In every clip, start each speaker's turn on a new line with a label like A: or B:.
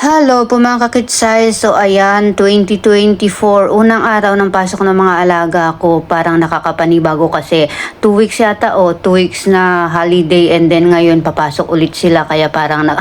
A: Hello po mga kakitsay. So ayan, 2024, unang araw ng pasok ng mga alaga ko. Parang nakakapanibago kasi 2 weeks yata o 2 weeks na holiday and then ngayon papasok ulit sila. Kaya parang na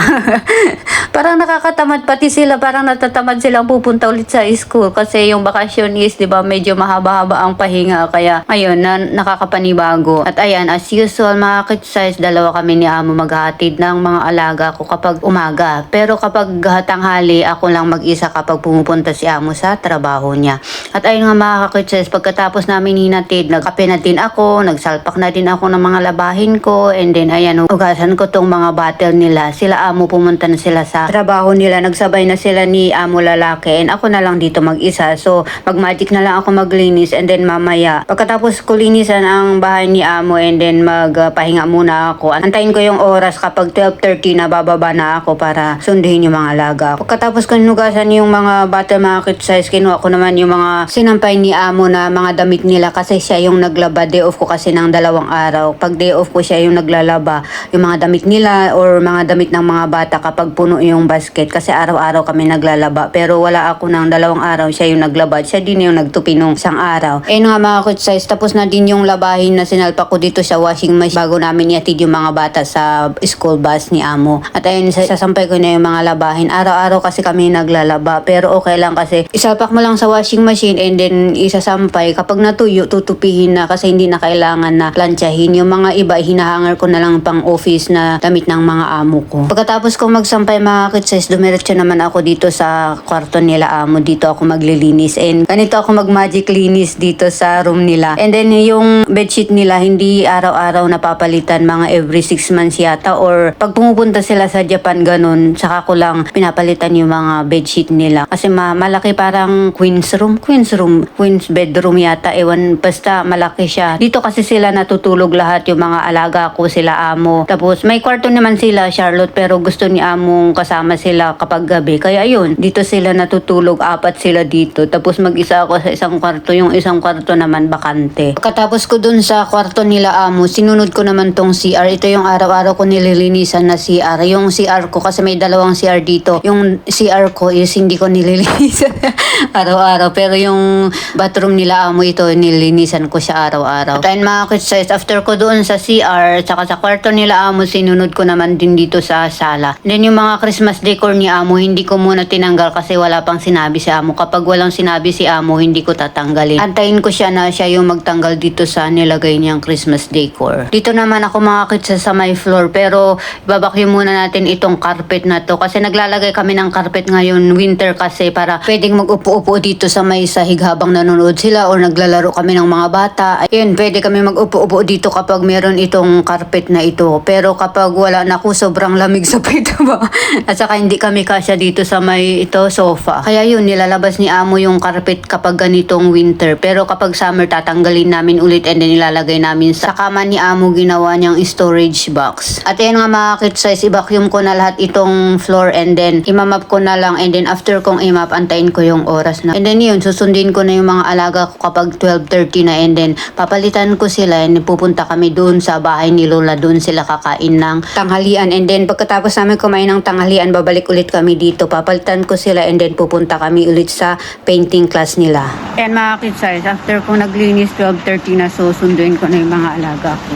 A: parang nakakatamad pati sila. Parang natatamad silang pupunta ulit sa school kasi yung bakasyon is, di ba, medyo mahaba-haba ang pahinga. Kaya ngayon, na, nakakapanibago. At ayan, as usual mga kakitsay, dalawa kami ni Amo maghahatid ng mga alaga ko kapag umaga. Pero kapag tanghali, ako lang mag-isa kapag pumupunta si Amo sa trabaho niya. At ayun nga mga kakitses, pagkatapos namin hinatid, nagkape na din ako, nagsalpak na din ako ng mga labahin ko, and then ayan, ugasan ko tong mga bottle nila. Sila Amo pumunta na sila sa trabaho nila, nagsabay na sila ni Amo lalaki, and ako na lang dito mag-isa. So, mag-magic na lang ako maglinis, and then mamaya, pagkatapos ko linisan ang bahay ni Amo, and then magpahinga muna ako. Antayin ko yung oras kapag 12.30 na bababa na ako para sunduhin yung mga alaga. Pagkatapos ko hinugasan yung mga bottle market size, kinuha ko naman yung mga sinampay ni Amo na mga damit nila kasi siya yung naglaba. Day off ko kasi ng dalawang araw. Pag day off ko siya yung naglalaba. Yung mga damit nila or mga damit ng mga bata kapag puno yung basket. Kasi araw-araw kami naglalaba. Pero wala ako ng dalawang araw. Siya yung naglaba. Siya din yung nagtupi nung isang araw. Eh nga mga kut size. Tapos na din yung labahin na sinalpa ko dito sa washing machine bago namin iatid yung mga bata sa school bus ni Amo. At ayun, sasampay ko na yung mga labahin. Araw-araw kasi kami naglalaba. Pero okay lang kasi isalpak mo lang sa washing machine and then isasampay. Kapag natuyo, tutupihin na kasi hindi na kailangan na planchahin. Yung mga iba, hinahangar ko na lang pang office na damit ng mga amo ko. Pagkatapos kong magsampay mga kitses, dumiretso naman ako dito sa kwarto nila amo. Dito ako maglilinis. And ganito ako mag-magic linis dito sa room nila. And then yung bedsheet nila, hindi araw-araw napapalitan. Mga every 6 months yata. Or pag pumupunta sila sa Japan, ganun, saka ko lang pinapalitan yung mga bedsheet nila. Kasi ma malaki parang queen's room. Queen's room. Queen's bedroom yata. Ewan, basta malaki siya. Dito kasi sila natutulog lahat yung mga alaga ko, sila amo. Tapos may kwarto naman sila, Charlotte, pero gusto ni among kasama sila kapag gabi. Kaya ayun, dito sila natutulog. Apat sila dito. Tapos mag-isa ako sa isang kwarto. Yung isang kwarto naman bakante. Pagkatapos ko dun sa kwarto nila amo, sinunod ko naman tong CR. Ito yung araw-araw ko nililinisan na CR. Yung CR ko, kasi may dalawang CR dito. Yung CR ko is hindi ko nililinisan araw-araw. Pero yung bathroom nila amo ito, nililinisan ko siya araw-araw. At mga kids, after ko doon sa CR, tsaka sa kwarto nila amo, sinunod ko naman din dito sa sala. Then yung mga Christmas decor ni amo, hindi ko muna tinanggal kasi wala pang sinabi si amo. Kapag walang sinabi si amo, hindi ko tatanggalin. Antayin ko siya na siya yung magtanggal dito sa nilagay niyang Christmas decor. Dito naman ako mga kids sa may floor, pero babakyum muna natin itong carpet na to kasi naglalagay kami ng carpet ngayon winter kasi para pwedeng mag-upo-upo dito sa may sahig habang nanonood sila or naglalaro kami ng mga bata. Ayun, pwede kami mag-upo-upo dito kapag meron itong carpet na ito. Pero kapag wala na ako, sobrang lamig sa pito ba? At saka hindi kami kasya dito sa may ito sofa. Kaya yun, nilalabas ni Amo yung carpet kapag ganitong winter. Pero kapag summer, tatanggalin namin ulit and then nilalagay namin sa kama ni Amo ginawa niyang storage box. At ayun nga mga kit size, i-vacuum ko na lahat itong floor and then imamap ko na lang and then after kong imap, antayin ko yung oras na. And then yun, susundin ko na yung mga alaga ko kapag 12.30 na and then papalitan ko sila and pupunta kami doon sa bahay ni Lola. Doon sila kakain ng tanghalian and then pagkatapos namin kumain ng tanghalian, babalik ulit kami dito. Papalitan ko sila and then pupunta kami ulit sa painting class nila. And mga kids, after kong naglinis 12.30 na susunduin ko na yung mga alaga ko.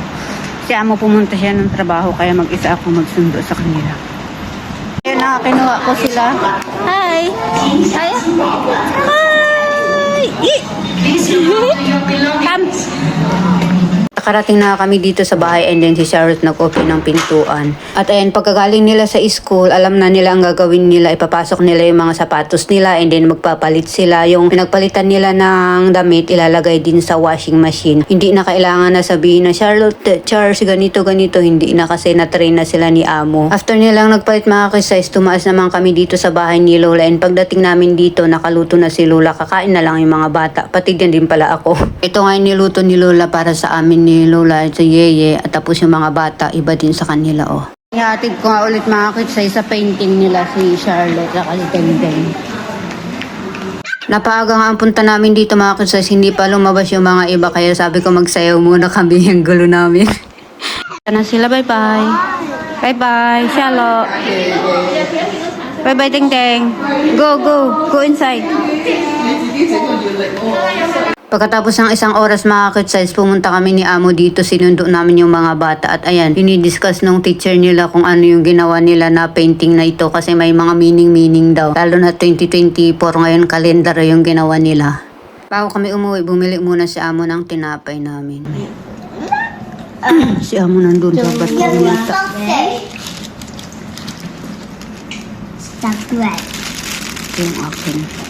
A: Si Amo pumunta siya ng trabaho kaya mag-isa ako magsundo sa kanila. Ayun na, kinuha ko sila. Hi! Hi! Hi! Come! Nakarating na kami dito sa bahay and then si Charlotte nag-open ng pintuan. At ayan, pagkagaling nila sa school, alam na nila ang gagawin nila. Ipapasok nila yung mga sapatos nila and then magpapalit sila. Yung pinagpalitan nila ng damit, ilalagay din sa washing machine. Hindi na kailangan na sabihin na Charlotte, Charles, ganito, ganito. Hindi na kasi na-train na sila ni Amo. After nilang nagpalit mga kisize, tumaas naman kami dito sa bahay ni Lola. And pagdating namin dito, nakaluto na si Lola. Kakain na lang yung mga bata. Pati din din pala ako. Ito nga niluto ni Lola para sa amin ni Lola at sa Yeye. At tapos yung mga bata, iba din sa kanila, oh. Ihatid ko nga ulit mga kitsay sa painting nila si Charlotte at si Tengteng. Napaaga nga ang punta namin dito mga kitsay, hindi pa lumabas yung mga iba kaya sabi ko magsayaw muna kami yung gulo namin. Sana sila, bye-bye. Bye-bye, Charlotte. Bye-bye, Teng. Go, go. Go inside. Pagkatapos ng isang oras mga kids pumunta kami ni Amo dito, sinundo namin yung mga bata at ayan, dinidiscuss nung teacher nila kung ano yung ginawa nila na painting na ito kasi may mga meaning-meaning daw. Lalo na 2024 ngayon, kalendar yung ginawa nila. Bago kami umuwi, bumili muna si Amo ng tinapay namin. si Amo nandun sa bato yata.
B: Stop red.
A: Yung akin.